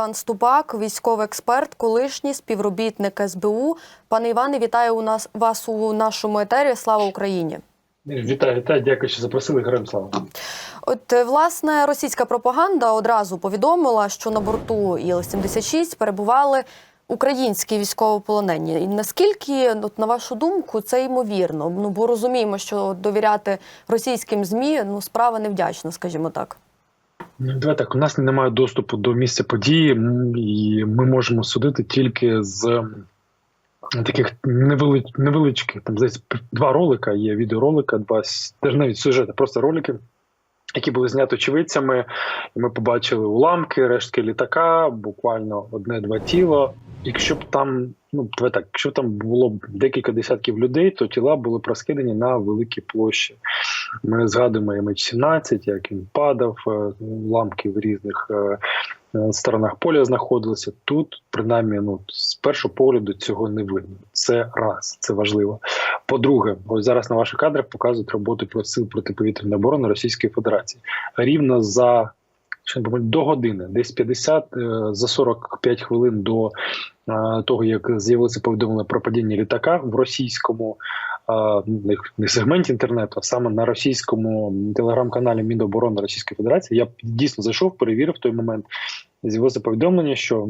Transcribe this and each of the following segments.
Іван Ступак, військовий експерт, колишній співробітник СБУ. Пане Іване, вітаю у нас вас у нашому етері. Слава Україні! Вітаю, вітаю, дякую, що запросили. Героям слава. От е, власне російська пропаганда одразу повідомила, що на борту Іл-76 перебували українські військовополонені. І наскільки, от, на вашу думку, це ймовірно? Ну бо розуміємо, що довіряти російським змі ну справа невдячна, скажімо так. Ну, Давай так, у нас немає доступу до місця події, і ми можемо судити тільки з таких невели... невеличких. Там здається, два ролика є відеоролика, два теж навіть сюжети, просто ролики. Які були зняті очевидцями, і ми побачили уламки, рештки літака, буквально одне-два тіла. Якщо б там, ну так, якщо б там було декілька десятків людей, то тіла були проскидані на великій площі. Ми згадуємо MH17, як він падав, е, уламки в різних е, сторонах поля знаходилися. Тут, принаймні, ну з першого погляду цього не видно. Це раз, це важливо. По-друге, ось зараз на ваших кадрах показують роботу про сил протиповітряної оборони Російської Федерації. Рівно за до години, десь 50 е, за 45 хвилин до е, того, як з'явилося повідомлення про падіння літака в російському не- не сегменті інтернету, а саме на російському телеграм-каналі Міноборони Російської Федерації. Я дійсно зайшов, перевірив той момент. З'явилося повідомлення, що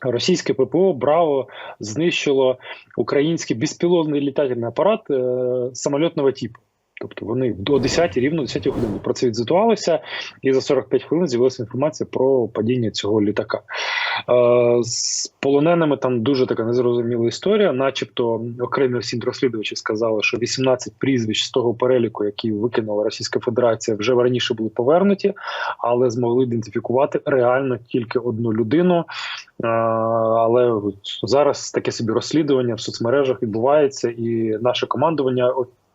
російське ППО Браво знищило український безпілотний літательний апарат е, самольотного типу. Тобто вони до 10 рівно 10 години про це відзвітувалися, і за 45 хвилин з'явилася інформація про падіння цього літака. Е, з полоненими там дуже така незрозуміла історія, начебто окремі всі розслідувачі сказали, що 18 прізвищ з того переліку, який викинула Російська Федерація, вже раніше були повернуті, але змогли ідентифікувати реально тільки одну людину. Е, Але зараз таке собі розслідування в соцмережах відбувається, і наше командування,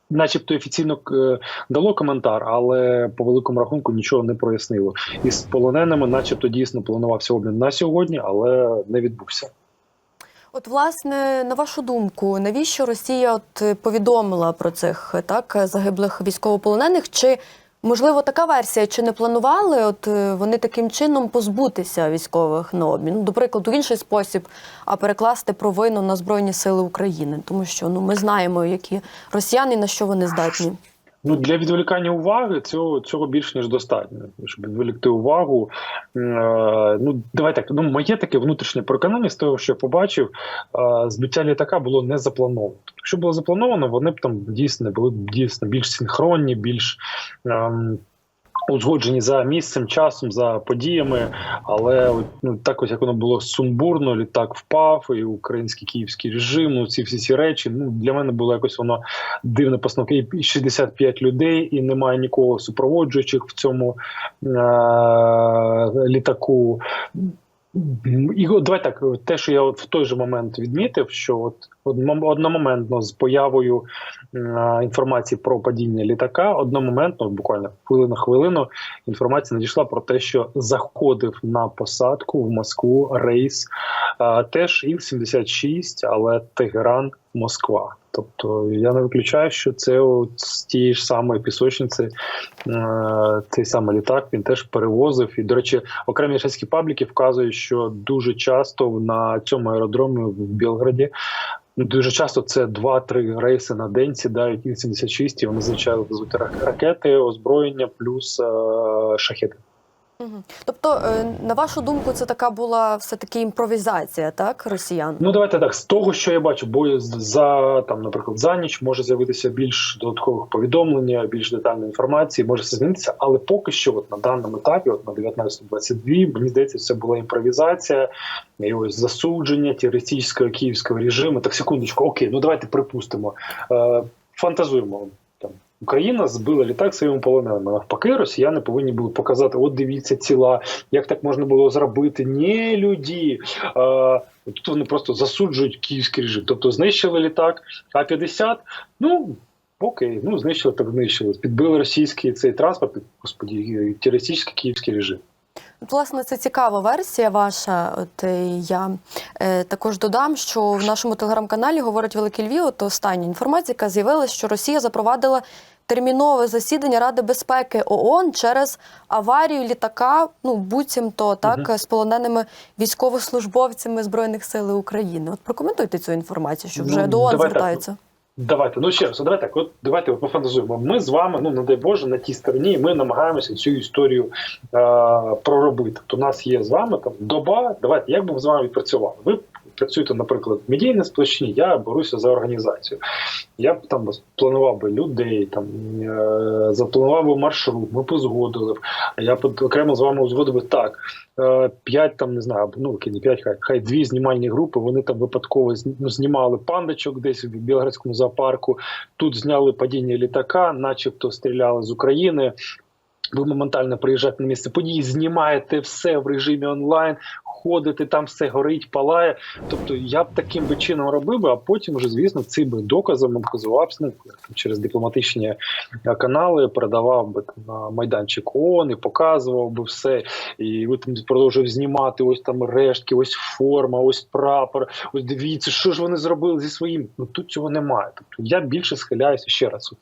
начебто, офіційно е, дало коментар, але по великому рахунку нічого не прояснило. І з полоненими, начебто, дійсно планувався обмін на сьогодні, але не відбувся. От, власне, на вашу думку, навіщо Росія от е, повідомила про цих е, так загиблих військовополонених? Чи можливо така версія, чи не планували от е, вони таким чином позбутися військових на обмін? Ну, до прикладу, інший спосіб, а перекласти провину на Збройні Сили України, тому що ну ми знаємо, які росіяни на що вони здатні. Ну для відволікання уваги цього цього більш ніж достатньо. Щоб відволікти увагу. Е, ну давай так. Ну моє таке внутрішнє переконання з того, що я побачив, е, збиття літака було не заплановано. Якщо було заплановано, вони б там дійсно були б дійсно більш синхронні, більш. Узгоджені за місцем, часом, за подіями, але ну так ось як воно було сумбурно, літак впав, і український київський режим, ну ці всі ці речі. Ну для мене було якось воно дивна постановка. І 65 людей, і немає нікого супроводжуючих в цьому е- літаку. І от давай так, те, що я от в той же момент відмітив, що от одномоментно з появою інформації про падіння літака, одномоментно, буквально хвилина хвилину, інформація надійшла про те, що заходив на посадку в Москву рейс теж Іл-76, але Тегеран, Москва. Тобто я не виключаю, що це от з тієї ж самої пісочниці цей самий літак він теж перевозив. І, до речі, окремі російські пабліки вказують, що дуже часто на цьому аеродромі в Білграді дуже часто це 2-3 рейси на день сідають І 76, і вони звичайно везуть ракети, озброєння плюс е, Тобто, е, на вашу думку, це така була все таки імпровізація, так, росіян? Ну давайте так. З того, що я бачу, бо за там, наприклад, за ніч може з'явитися більш додаткових повідомлень, більш детальної інформації, може все змінитися, але поки що, от на даному етапі, от на 19.22, мені здається, це була імпровізація, і ось засудження терористичного київського режиму. Так, секундочку, окей, ну давайте припустимо. Е, фантазуємо. Україна збила літак своїми полоненими. Навпаки, росіяни повинні були показати: от дивіться ціла, як так можна було зробити. Ні, люди. А, Тут вони просто засуджують київський режим. Тобто знищили літак А-50, ну. Окей, ну знищили, так знищили. Підбили російський цей транспорт, господі, терористичний київський режим. От, Власне, це цікава версія ваша. От е, я е, також додам, що в нашому телеграм-каналі говорить Великий Львів. От остання інформація, яка з'явилася, що Росія запровадила термінове засідання Ради безпеки ООН через аварію літака, ну буцімто так Мгм. з полоненими військовослужбовцями збройних сил України. От прокоментуйте цю інформацію, що вже Ну, до ООН давай так. Давайте, ну ще раз, давайте так. От давайте пофантазуємо. Ми з вами, ну не дай Боже, на тій стороні, ми намагаємося цю історію е, проробити. Тобто у нас є з вами там доба. Давайте, як би ми з вами відпрацювали? Ви працюєте, наприклад, в медійній сплощині, я беруся за організацію. Я б там планував би людей, там е, запланував би маршрут, ми позгодили б. Я б окремо з вами узгодив би так. е, П'ять там не знаю, ну не п'ять, хай хай дві знімальні групи. Вони там випадково ну, знімали пандочок десь в Білградському зоопарку. Тут зняли падіння літака, начебто стріляли з України. Ви моментально приїжджаєте на місце події, знімаєте все в режимі онлайн, ходите, там все горить, палає. Тобто я б таким би чином робив, а потім вже, звісно, цими доказами показував ну, через дипломатичні е, канали, передавав би на майданчик ООН і показував би все. І там продовжував знімати ось там рештки, ось форма, ось прапор. Ось дивіться, що ж вони зробили зі своїм. Ну тут цього немає. Тобто я більше схиляюся ще раз. От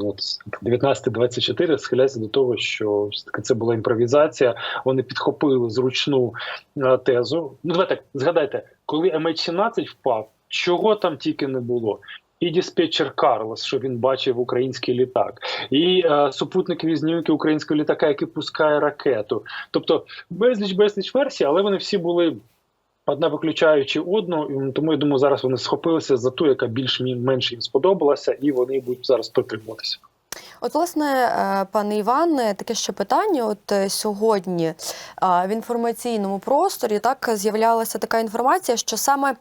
от 19-24 схиляюся до того, що все-таки це була імпровізація. Вони підхопили зручну тезу. Ну давайте згадайте, коли MH17 впав, чого там тільки не було. І диспетчер Карлос, що він бачив український літак, і е, супутникові знімки українського літака, який пускає ракету. Тобто безліч безліч версій, але вони всі були одна виключаючи одну. Тому я думаю, зараз вони схопилися за ту, яка більш-менш їм сподобалася, і вони будуть зараз притримуватися. От, власне, е, пане Іване, таке ще питання. От е, сьогодні в інформаційному просторі так з'являлася така інформація, що саме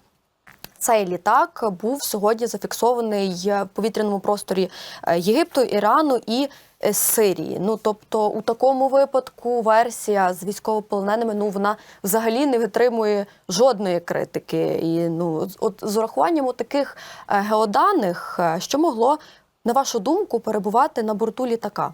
цей літак був сьогодні зафіксований в повітряному просторі е, Єгипту, Ірану і е, Сирії. Ну тобто, у такому випадку версія з військовополоненими ну вона взагалі не витримує жодної критики. І ну от з урахуванням таких геоданих, е, що могло на вашу думку перебувати на борту літака?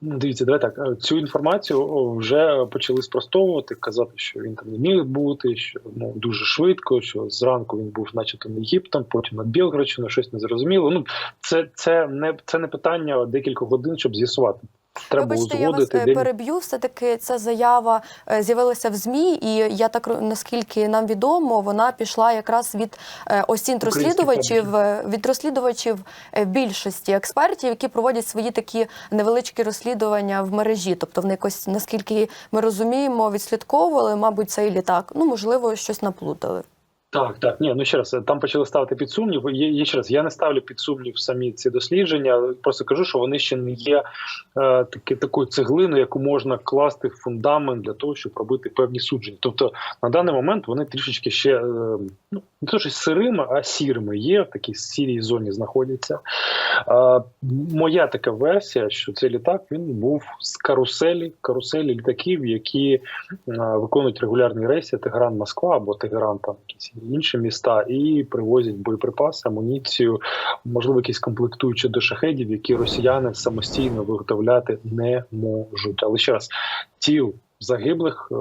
Дивіться, давай так. е, Цю інформацію вже почали спростовувати, казати, що він там не міг бути, що ну дуже швидко, що зранку він був, начебто, на Єгиптом, потім над Білгородщину, щось незрозуміло. Ну це, це не це не питання декількох годин, щоб з'ясувати. Треба Вибачте, я вас е, переб'ю. Все таки ця заява е, з'явилася в змі, і я так наскільки нам відомо, вона пішла якраз від е, осінь розслідувачів, від розслідувачів більшості експертів, які проводять свої такі невеличкі розслідування в мережі. Тобто вони якось, наскільки ми розуміємо, відслідковували, мабуть, цей літак. Ну можливо, щось наплутали. Так, так, ні, ну ще раз там почали ставити під сумнів. Є, є ще раз, я не ставлю під сумнів самі ці дослідження. Просто кажу, що вони ще не є е, таки такою цеглиною, яку можна класти в фундамент для того, щоб робити певні судження. Тобто на даний момент вони трішечки ще е, ну не то що сирими, а сірими є в такій сірій зоні знаходяться. Моя така версія, що цей літак він був з каруселі, каруселі літаків, які виконують регулярні рейси Тегеран, Москва або Тегеран, там якісь інші міста, і привозять боєприпаси, амуніцію, можливо, якісь комплектуючі до шахедів, які росіяни самостійно виготовляти не можуть. Але ще раз, тіл загиблих е,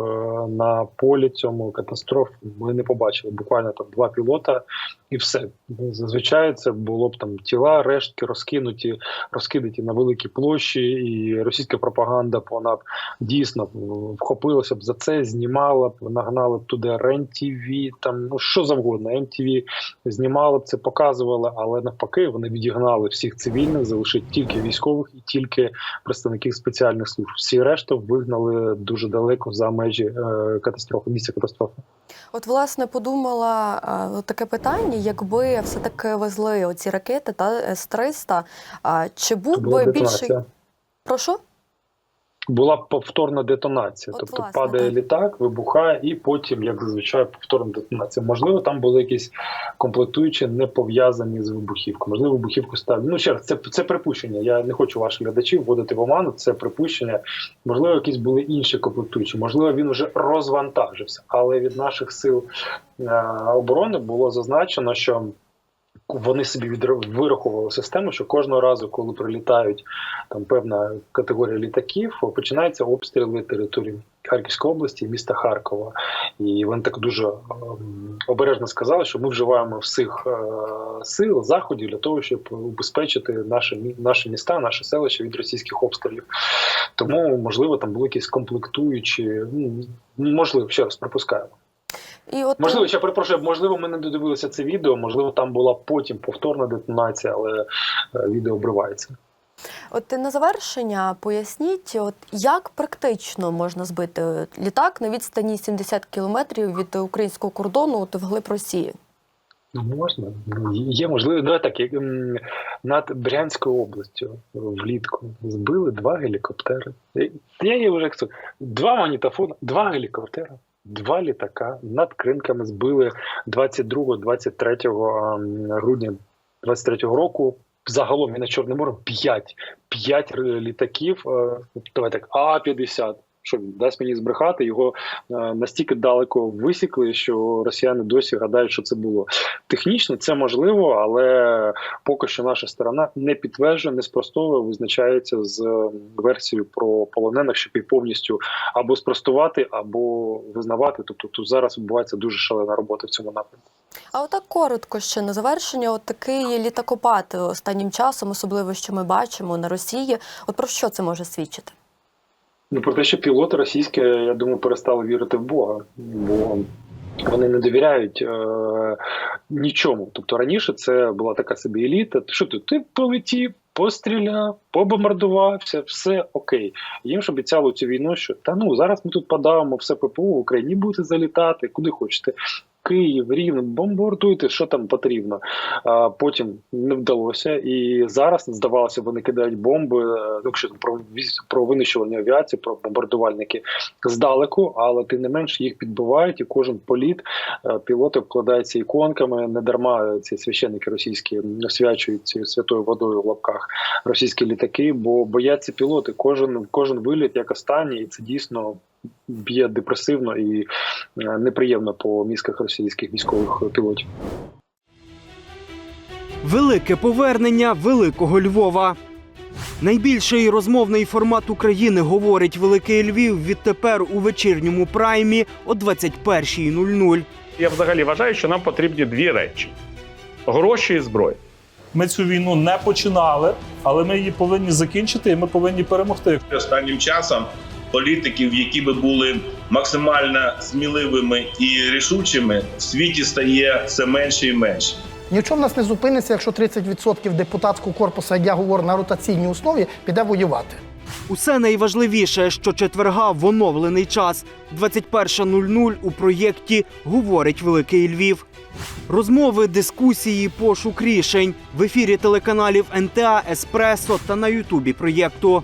на полі цьому катастроф ми не побачили. Буквально там два пілота, і все. Зазвичай це було б там тіла, рештки розкинуті, розкидаті на великій площі, і російська пропаганда вона б дійсно вхопилася б за це, знімала б, нагнала б туди РЕН-ТВ, там ну що завгодно. МТВ знімала б це, показувала, але навпаки, вони відігнали всіх цивільних, залишили тільки військових і тільки представників спеціальних служб. Всі решту вигнали дуже далеко за межі е, катастрофи, місця катастрофи. От, власне, подумала таке питання: якби все таки везли оці ракети та С-300, чи був би більший прошу? Була повторна детонація, От, тобто власне, падає так. літак, вибухає, і потім, як зазвичай, повторна детонація. Можливо, там були якісь комплектуючі не пов'язані з вибухівкою. Можливо, вибухівку ставлять. Ну ще раз, це, це припущення. Я не хочу ваших глядачів вводити в оману. Це припущення. Можливо, якісь були інші комплектуючі. Можливо, він вже розвантажився. Але від наших сил е, оборони було зазначено, що вони собі вирахували систему, що кожного разу, коли прилітають там певна категорія літаків, починаються обстріли території Харківської області міста Харкова. І вони так дуже ем, обережно сказали, що ми вживаємо всіх е, сил, заходів для того, щоб убезпечити наші, наші міста, наші селища від російських обстрілів. Тому, можливо, там були якісь комплектуючі, ну, можливо, ще раз припускаємо. І от Можливо, ще перепрошую, можливо, ми не додивилися це відео, можливо, там була потім повторна детонація, але е, відео обривається. От на завершення поясніть, от як практично можна збити літак на відстані 70 кілометрів від українського кордону от вглиб Росії? Ну, можна. Ну, Є можливо, давай так, як над Брянською областю влітку збили два гелікоптери. Я є вже два магнітофони, два гелікоптери, два літака над кринками збили 22-23 ем, грудня 23-го року. Загалом і на Чорним морем 5, 5 літаків, е, давай так, А-50. Що дасть мені збрехати? Його е, настільки далеко висікли, що росіяни досі гадають, що це було. Технічно це можливо, але поки що наша сторона не підтверджує, не спростовує, визначається з е, версією про полонених, щоб її повністю або спростувати, або визнавати. Тобто тут зараз відбувається дуже шалена робота в цьому напрямку. А отак коротко ще на завершення, от такий літакопад останнім часом, особливо що ми бачимо на Росії. От про що це може свідчити? Ну про те, що пілоти російські, я думаю, перестали вірити в Бога, бо вони не довіряють е, нічому. Тобто раніше це була така собі еліта. Що ти? Ти полетів, постріляв, побомбардувався, все окей. Їм ж обіцяло цю війну, що та ну зараз ми тут подавимо все ППО в Україні, будете залітати, куди хочете. Київ, Рівне, бомбардуйте, що там потрібно. А потім не вдалося, і зараз здавалося, вони кидають бомби. е, Якщо там про про винищування авіації, про бомбардувальники здалеку, але тим не менш їх підбивають, і кожен політ е, пілоти обкладаються іконками. Не дарма ці священники російські освячують цією святою водою в лапках російські літаки, бо бояться пілоти. Кожен кожен виліт як останній, і це дійсно б'є депресивно і е, неприємно по мізках російських військових пілотів. Велике повернення великого Львова. Найбільший розмовний формат України говорить Великий Львів відтепер у вечірньому праймі о 21.00. Я взагалі вважаю, що нам потрібні дві речі: гроші і зброя. Ми цю війну не починали, але ми її повинні закінчити, і ми повинні перемогти. останнім часом політиків, які би були максимально сміливими і рішучими, в світі стає все менше і менше. Ні в нас не зупиниться, якщо 30% депутатського корпусу, як я говорю, на ротаційній основі піде воювати. Усе найважливіше, що четверга в оновлений час 21.00 у проєкті Говорить Великий Львів. Розмови, дискусії, пошук рішень в ефірі телеканалів НТА, Еспресо та на Ютубі проєкту.